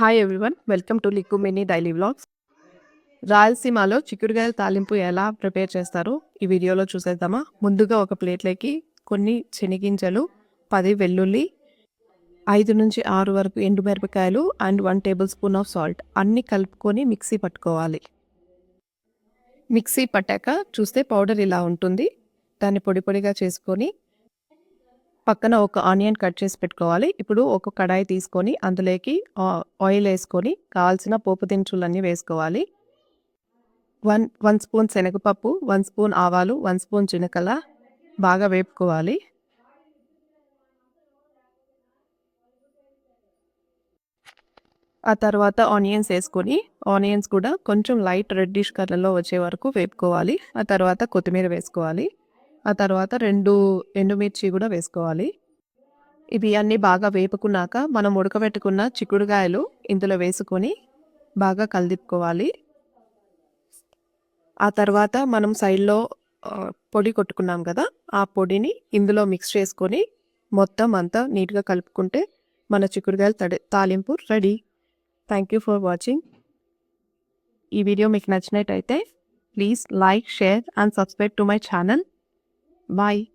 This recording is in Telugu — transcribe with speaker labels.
Speaker 1: Hi everyone welcome to Likku mini daily vlogs రాయలసీమలో చిక్కుడుగాయల తాలింపు ఎలా ప్రిపేర్ చేస్తారో ఈ వీడియోలో చూసేద్దామా. ముందుగా ఒక ప్లేట్లోకి కొన్ని చెనిగింజలు పది వెల్లుల్లి ఐదు నుంచి ఆరు వరకు ఎండుమిరపకాయలు and one tablespoon of salt అన్నీ కలుపుకొని మిక్సీ పట్టుకోవాలి. మిక్సీ పట్టాక చూస్తే పౌడర్ ఇలా ఉంటుంది. దాన్ని పొడి పొడిగా చేసుకొని పక్కన ఒక ఆనియన్ కట్ చేసి పెట్టుకోవాలి. ఇప్పుడు ఒక కడాయి తీసుకొని అందులోకి ఆయిల్ వేసుకొని కావాల్సిన పోపు దినుసులన్నీ వేసుకోవాలి. వన్ వన్ స్పూన్ శనగపప్పు వన్ స్పూన్ ఆవాలు వన్ స్పూన్ చినకల బాగా వేపుకోవాలి. ఆ తర్వాత ఆనియన్స్ వేసుకొని ఆనియన్స్ కూడా కొంచెం లైట్ రెడ్డిష్ కలర్లో వచ్చే వరకు వేపుకోవాలి. ఆ తర్వాత కొత్తిమీర వేసుకోవాలి. ఆ తర్వాత రెండు ఎండుమిర్చి కూడా వేసుకోవాలి. ఇవి అన్నీ బాగా వేపుకున్నాక మనం ఉడకబెట్టుకున్న చిక్కుడుకాయలు ఇందులో వేసుకొని బాగా కలిదిప్పుకోవాలి ఆ తర్వాత మనం సైడ్లో పొడి కొట్టుకున్నాం కదా ఆ పొడిని ఇందులో మిక్స్ చేసుకొని మొత్తం అంతా నీట్గా కలుపుకుంటే మన చిక్కుడుకాయలు తడి తాలింపు ready. Thank you for watching ఈ వీడియో మీకు నచ్చినట్టయితే please like share and subscribe to my channel. Bye.